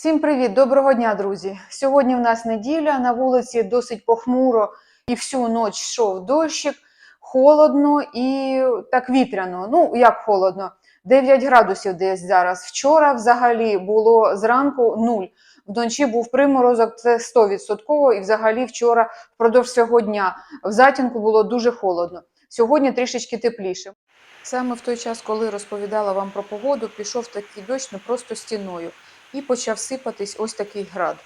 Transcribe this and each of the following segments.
Всім привіт, доброго дня, друзі! Сьогодні в нас неділя, на вулиці досить похмуро і всю ніч йшов дощик, холодно і так вітряно. Ну, як холодно? 9 градусів десь зараз. Вчора взагалі було зранку 0. Вночі був приморозок, це 100%, і взагалі вчора впродовж всього дня в затінку було дуже холодно. Сьогодні трішечки тепліше. Саме в той час, коли розповідала вам про погоду, пішов такий дощ, ну просто стіною і почав сипатись ось такий град.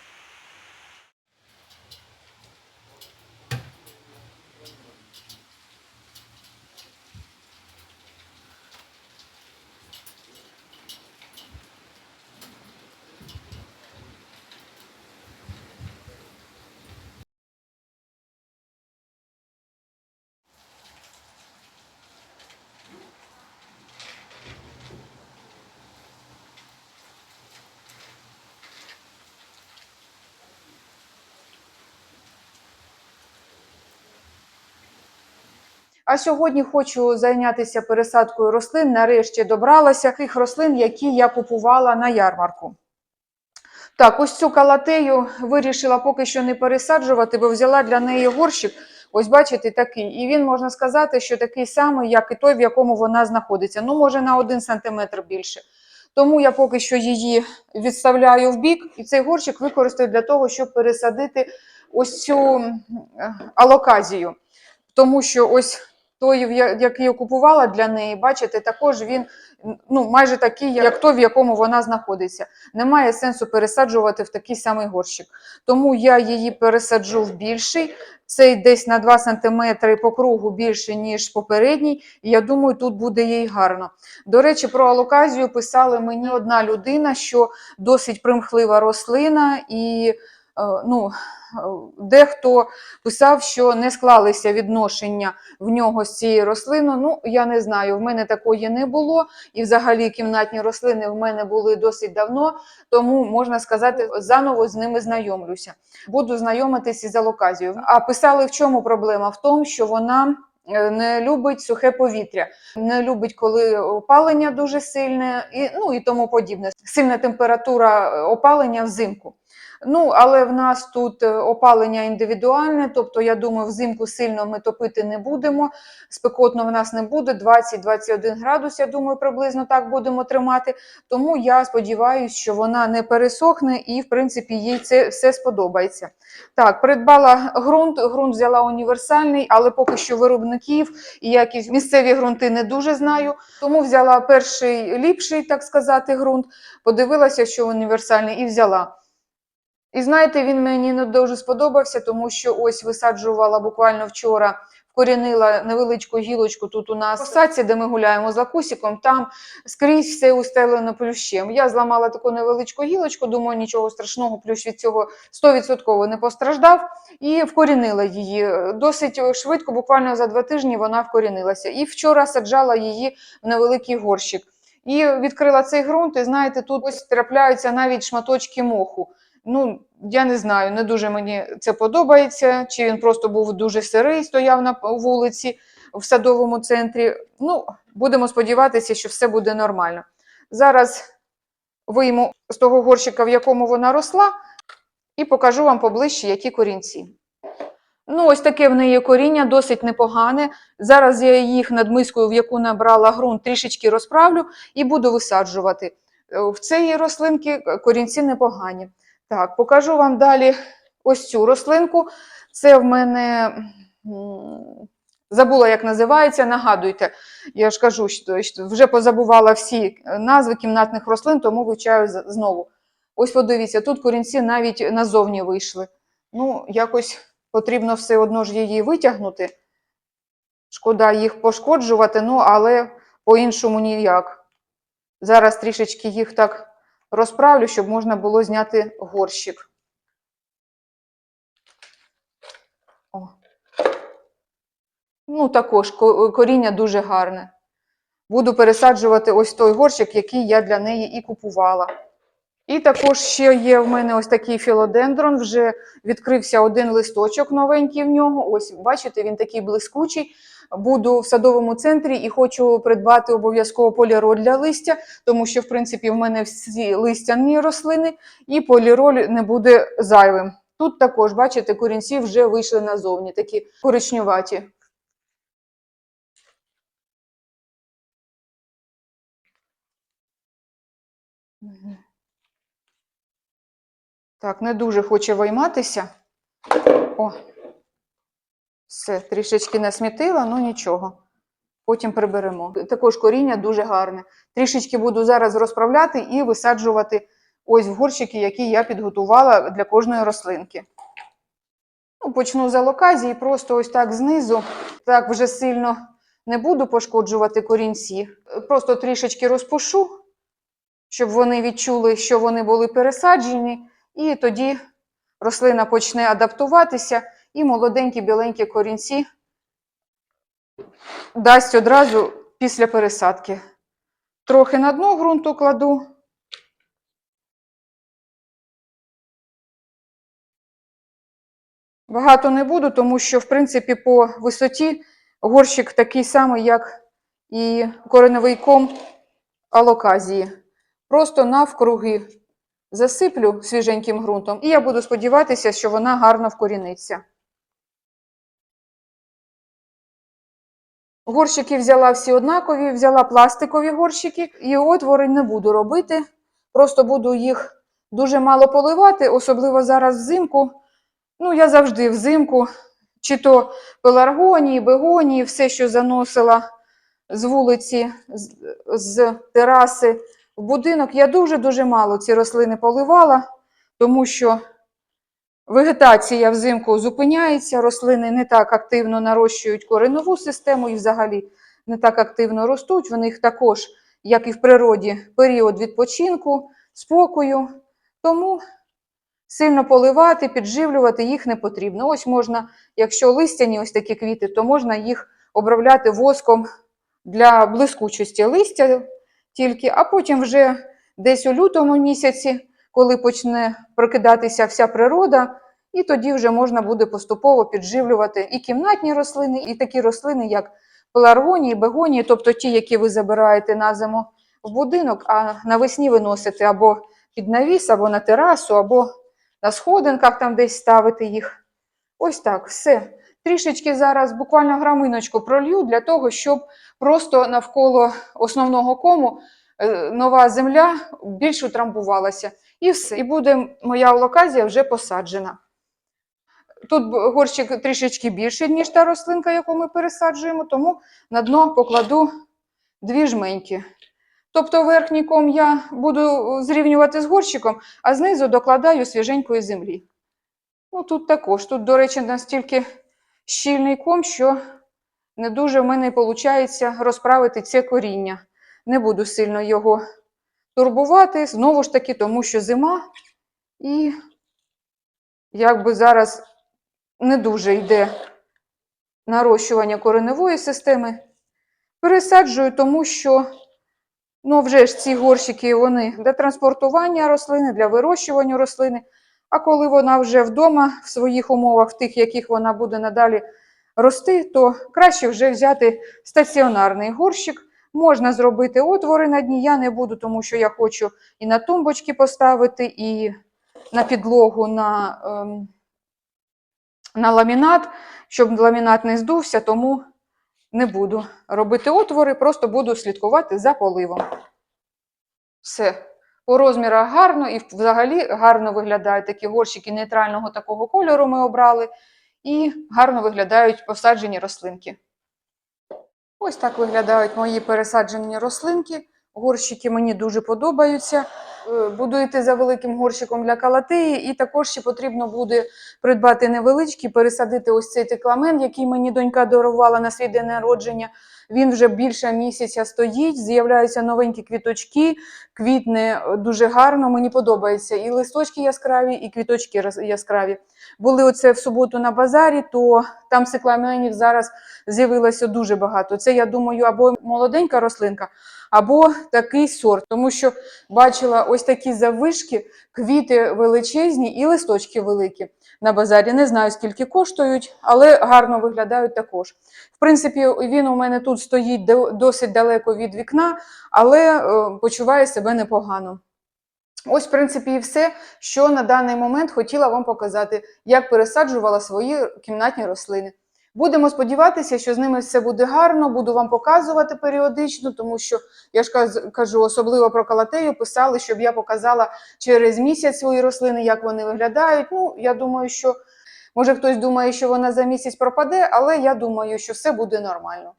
А сьогодні хочу зайнятися пересадкою рослин. Нарешті добралася тих рослин, які я купувала на ярмарку. Так, ось цю калатею вирішила поки що не пересаджувати, бо взяла для неї горщик. Ось бачите, такий. І він можна сказати, що такий самий, як і той, в якому вона знаходиться. Ну, може, на один сантиметр більше. Тому я поки що її відставляю в бік, і цей горщик використаю для того, щоб пересадити ось цю е, алоказію. Тому що ось той, який я купувала для неї, бачите, також він ну, майже такий, як той, в якому вона знаходиться. Немає сенсу пересаджувати в такий самий горщик. Тому я її пересаджу в більший. Цей десь на 2 см по кругу більше, ніж попередній. Я думаю, тут буде їй гарно. До речі, про алоказію писали мені одна людина, що досить примхлива рослина, і ну, е, дехто писав, що не склалися відношення в нього з цією рослиною. Ну, я не знаю, в мене такої не було. І взагалі кімнатні рослини в мене були досить давно, тому можна сказати, заново з ними знайомлюся. Буду знайомитись із алоказією. А писали, в чому проблема? В тому, що вона. е, Не любить сухе повітря, не любить, коли опалення дуже сильне, і ну і тому подібне. Сильна температура е, опалення взимку. Ну, але в нас тут е, опалення індивідуальне, тобто, я думаю, взимку сильно ми топити не будемо. Спекотно в нас не буде, 20-21 градус, я думаю, приблизно так будемо тримати. Тому я сподіваюся, що вона не пересохне і, в принципі, їй це все сподобається. Так, придбала ґрунт, ґрунт взяла універсальний, але поки що виробників і якісь місцеві ґрунти не дуже знаю. Тому взяла перший ліпший, так сказати, ґрунт, подивилася, що універсальний, і взяла. І знаєте, він мені не дуже сподобався, тому що ось висаджувала буквально вчора, вкорінила невеличку гілочку тут у нас в садці, де ми гуляємо з лакусиком, там скрізь все устелено плющем. Я зламала таку невеличку гілочку, думаю, нічого страшного, плющ від цього 100% не постраждав, і вкорінила її. Досить швидко, буквально за два тижні вона вкорінилася. І вчора саджала її в невеликий горщик. І відкрила цей ґрунт, і знаєте, тут ось трапляються навіть шматочки моху. Ну, я не знаю, не дуже мені це подобається, чи він просто був дуже сирий, стояв на вулиці в садовому центрі. Ну, будемо сподіватися, що все буде нормально. Зараз вийму з того горщика, в якому вона росла, і покажу вам поближче, які корінці. Ну, ось таке в неї коріння, досить непогане. Зараз я їх над мискою, в яку набрала ґрунт, трішечки розправлю і буду висаджувати. Е, В цієї рослинки корінці непогані. Так, покажу вам далі ось цю рослинку. Це в мене забула, як називається. Нагадуйте, я ж кажу, що вже позабувала всі назви кімнатних рослин, тому вивчаю знову. Ось подивіться, тут корінці навіть назовні вийшли. Ну, якось потрібно все одно ж її витягнути. Шкода їх пошкоджувати, ну, але по-іншому ніяк. Зараз трішечки їх так розправлю, щоб можна було зняти горщик. О. Ну, також коріння дуже гарне. Буду пересаджувати ось той горщик, який я для неї і купувала. І також ще є в мене ось такий філодендрон. Вже відкрився один листочок новенький в нього. Ось, бачите, він такий блискучий. Буду в садовому центрі і хочу придбати обов'язково поліроль для листя, тому що, в принципі, в мене всі листяні рослини, і поліроль не буде зайвим. Тут також, бачите, корінці вже вийшли назовні, такі коричнюваті. Так, не дуже хоче вийматися. О, все, трішечки насмітила, ну нічого. Потім приберемо. Також коріння дуже гарне. Трішечки буду зараз розправляти і висаджувати ось в горщики, які я підготувала для кожної рослинки. Ну, почну з алоказії, просто ось так знизу. Так вже сильно не буду пошкоджувати корінці. Просто трішечки розпушу, щоб вони відчули, що вони були пересаджені, і тоді рослина почне адаптуватися, і молоденькі біленькі корінці дасть одразу після пересадки. Трохи на дно ґрунту кладу. Багато не буду, тому що, в принципі, по висоті горщик такий самий, як і кореневий ком алоказії. Просто навкруги засиплю свіженьким ґрунтом, і я буду сподіватися, що вона гарно вкоріниться. Горщики взяла всі однакові, взяла пластикові горщики, і отвори не буду робити. Просто буду їх дуже мало поливати, особливо зараз взимку. Ну, я завжди взимку, чи то пеларгонії, бегонії, все, що заносила з вулиці, з, з тераси в будинок, я дуже-дуже мало ці рослини поливала, тому що вегетація взимку зупиняється, рослини не так активно нарощують коренову систему і взагалі не так активно ростуть. В них також, як і в природі, період відпочинку, спокою. Тому сильно поливати, підживлювати їх не потрібно. Ось можна, якщо листяні ось такі квіти, то можна їх обробляти воском для блискучості листя тільки, а потім вже десь у лютому місяці, коли почне прокидатися вся природа, і тоді вже можна буде поступово підживлювати і кімнатні рослини, і такі рослини, як пеларгонії, бегонії, тобто ті, які ви забираєте на зиму в будинок, а навесні виносите або під навіс, або на терасу, або на сходинках там десь ставити їх. Ось так, все. Трішечки зараз буквально граминочку пролью для того, щоб просто навколо основного кому нова земля більш утрамбувалася. І все. І буде моя локазія вже посаджена. Тут горщик трішечки більший, ніж та рослинка, яку ми пересаджуємо, тому на дно покладу дві жменьки. Тобто верхній ком я буду зрівнювати з горщиком, а знизу докладаю свіженької землі. Ну, тут також. Тут, до речі, настільки щільний ком, що не дуже в мене виходить розправити це коріння. Не буду сильно його турбувати, знову ж таки, тому що зима і якби зараз не дуже йде нарощування кореневої системи. Пересаджую, тому що ну, вже ж ці горщики вони для транспортування рослини, для вирощування рослини. А коли вона вже вдома, в своїх умовах, в тих, яких вона буде надалі рости, то краще вже взяти стаціонарний горщик. Можна зробити отвори на дні. Я не буду, тому що я хочу і на тумбочки поставити, і на підлогу на, ем, на ламінат, щоб ламінат не здувся, тому не буду робити отвори, просто буду слідкувати за поливом. Все. По розмірах гарно і взагалі гарно виглядають такі горщики нейтрального такого кольору ми обрали. І гарно виглядають посаджені рослинки. Ось так виглядають мої пересаджені рослинки. Горщики мені дуже подобаються. Е, Буду йти за великим горщиком для калатеї, і також ще потрібно буде придбати невеличкий, пересадити ось цей текламен, який мені донька дарувала на свій день народження. Він вже більше місяця стоїть, з'являються новенькі квіточки, квітне е, дуже гарно, мені подобається. І листочки яскраві, і квіточки яскраві. Були оце в суботу на базарі, то там цикламенів зараз з'явилося дуже багато. Це, я думаю, або молоденька рослинка, або такий сорт, тому що бачила ось такі завишки, квіти величезні і листочки великі на базарі. Не знаю, скільки коштують, але гарно виглядають також. В принципі, він у мене тут стоїть досить далеко від вікна, але е, почуває себе непогано. Ось, в принципі, і все, що на даний момент хотіла вам показати, як пересаджувала свої кімнатні рослини. Будемо сподіватися, що з ними все буде гарно, буду вам показувати періодично, тому що я ж кажу, особливо про калатею писали, щоб я показала через місяць свої рослини, як вони виглядають. Ну, я думаю, що може хтось думає, що вона за місяць пропаде, але я думаю, що все буде нормально.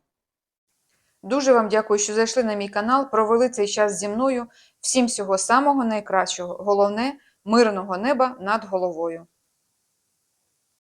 Дуже вам дякую, що зайшли на мій канал, провели цей час зі мною. Всім всього самого найкращого. Головне мирного неба над головою.